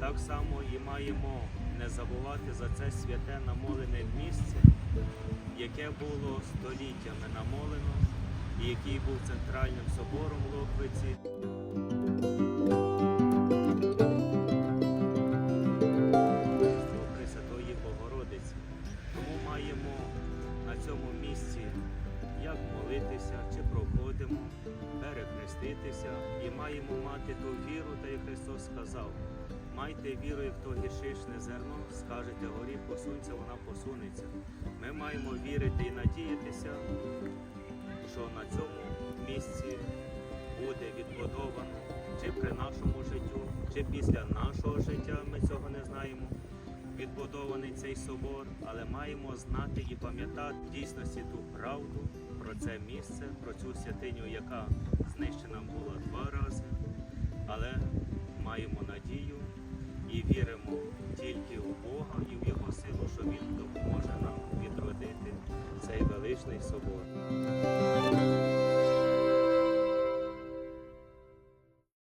Так само і маємо не забувати за це святе намолене місце, яке було століттями намолено, і який був центральним собором Лохвиці. Як молитися, чи проходимо, перехреститися і маємо мати ту віру, та як Христос сказав. Майте віру, як то гіршишне зерно, скажете горі, посунься, вона посунеться. Ми маємо вірити і надіятися, що на цьому місці буде відбудовано чи при нашому життю, чи після нашого життя, ми цього не знаємо. Відбудований цей собор, але маємо знати і пам'ятати в дійсності ту правду про це місце, про цю святиню, яка знищена була два рази. Але маємо надію і віримо тільки в Бога і в Його силу, що Він допоможе нам відродити цей величний собор.